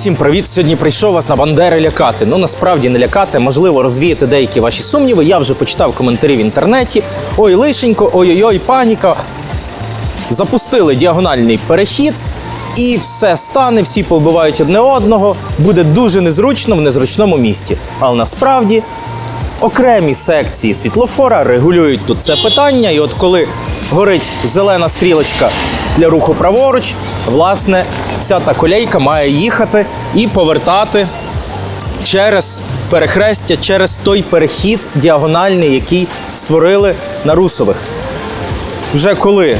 всім привіт! Сьогодні прийшов вас на Бандери лякати. Ну насправді не лякати, можливо, розвіяти деякі ваші сумніви. Я вже почитав коментарі в інтернеті. Ой, лишенько, ой-ой-ой, паніка. Запустили діагональний перехід, і все стане, всі повбивають одне одного. Буде дуже незручно в незручному місті. Але насправді окремі секції світлофора регулюють тут це питання. І от коли горить зелена стрілочка для руху праворуч, власне, вся та колейка має їхати і повертати через перехрестя, через той перехід діагональний, який створили на русових. Вже коли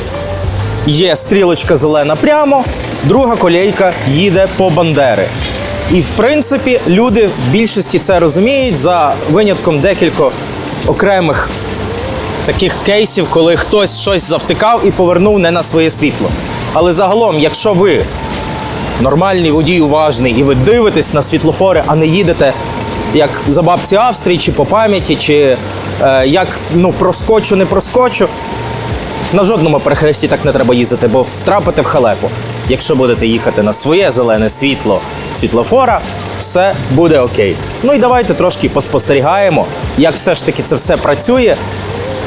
є стрілочка зелена прямо, друга колейка їде по Бандери. І в принципі люди в більшості це розуміють за винятком декількох окремих таких кейсів, коли хтось щось завтикав і повернув не на своє світло. Але загалом, якщо ви нормальний водій уважний, і ви дивитесь на світлофори, а не їдете як за бабці Австрії, чи по пам'яті, чи е, як ну проскочу, не проскочу. На жодному перехресті так не треба їздити, бо втрапите в халепу. Якщо будете їхати на своє зелене світло світлофора, все буде окей. Ну і давайте трошки поспостерігаємо, як все ж таки це все працює.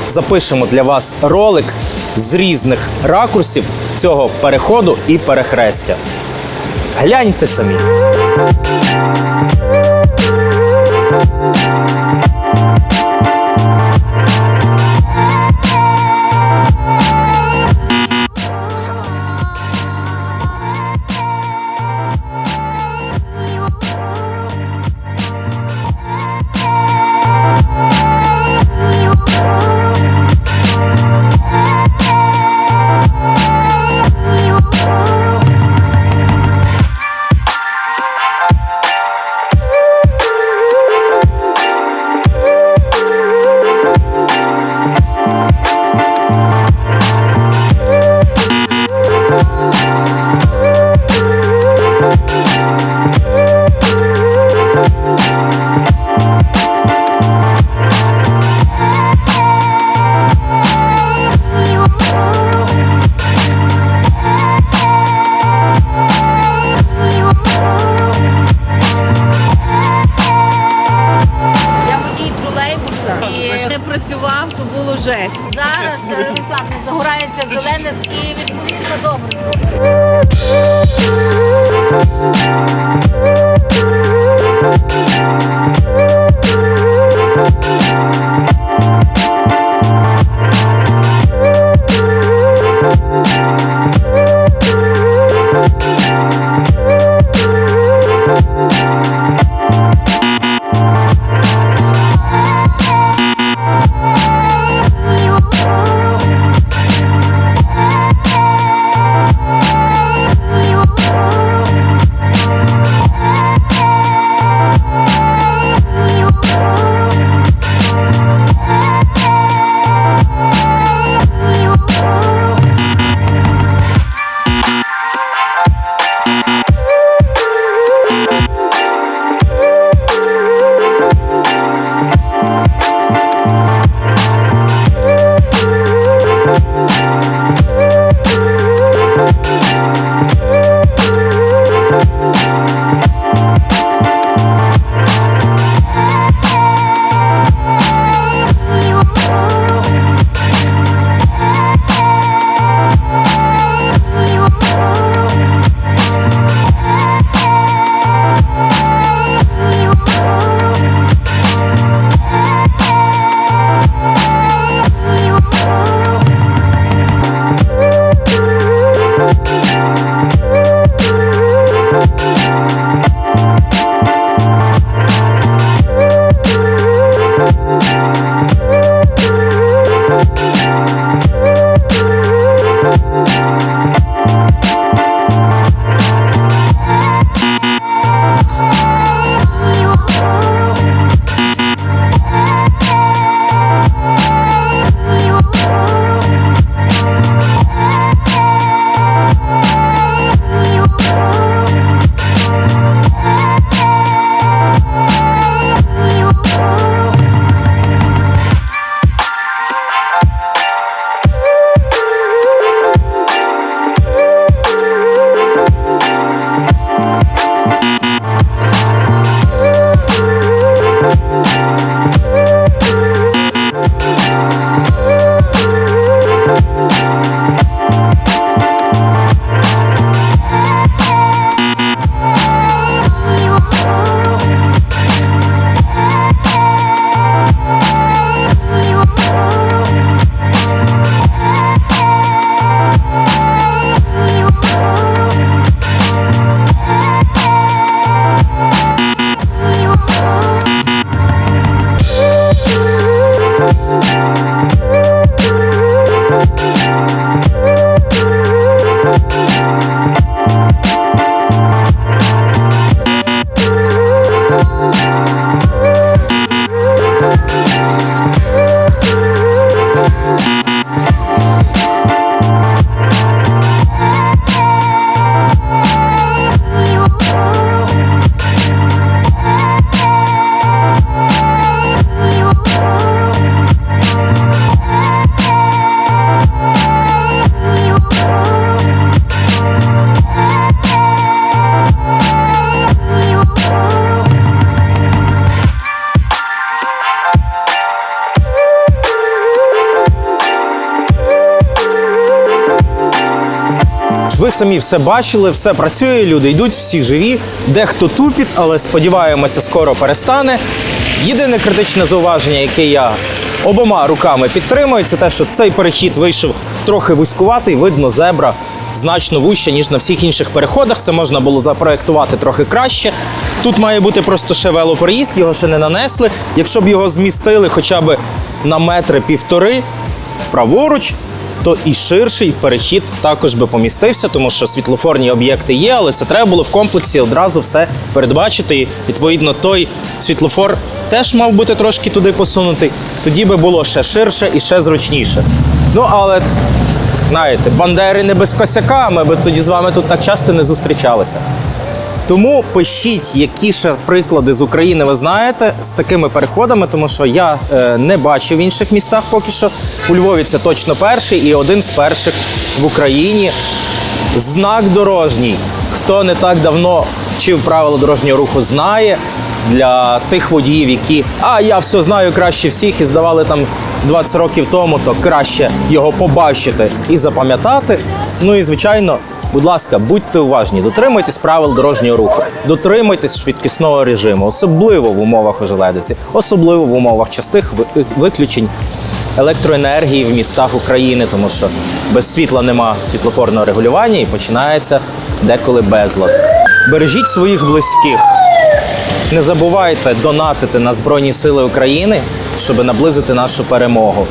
Запишемо для вас ролик з різних ракурсів цього переходу і перехрестя. Гляньте самі. Самі все бачили, все працює, люди йдуть, всі живі. Дехто тупить, але сподіваємося, скоро перестане. Єдине критичне зауваження, яке я обома руками підтримую, це те, що цей перехід вийшов трохи вузькуватий, видно, зебра значно вужче, ніж на всіх інших переходах. Це можна було запроектувати трохи краще. Тут має бути просто ще велопроїзд, його ще не нанесли. Якщо б його змістили хоча б на метри півтори праворуч, то і ширший перехід також би помістився, тому що світлофорні об'єкти є, але це треба було в комплексі одразу все передбачити. І відповідно той світлофор теж мав бути трошки туди посунутий. Тоді би було ще ширше і ще зручніше. Ну але знаєте, бандери не без косяка. Ми б тоді з вами тут так часто не зустрічалися. Тому пишіть, які ще приклади з України ви знаєте з такими переходами, тому що я е, не бачив в інших містах поки що. У Львові це точно перший і один з перших в Україні. Знак дорожній. Хто не так давно вчив правила дорожнього руху, знає. Для тих водіїв, які а я все знаю краще всіх і здавали там 20 років тому, то краще його побачити і запам'ятати. Ну і звичайно, Будь ласка, будьте уважні, дотримуйтесь правил дорожнього руху, дотримуйтесь швидкісного режиму, особливо в умовах ожеледиці, особливо в умовах частих виключень електроенергії в містах України, тому що без світла нема світлофорного регулювання і починається деколи безлад. Бережіть своїх близьких. Не забувайте донатити на Збройні Сили України, щоб наблизити нашу перемогу.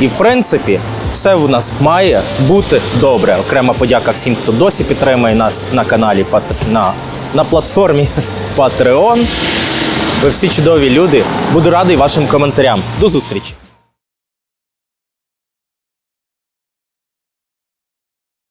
І в принципі, все у нас має бути добре. Окрема подяка всім, хто досі підтримує нас на каналі на, на платформі Patreon. Ви всі чудові люди. Буду радий вашим коментарям. До зустрічі!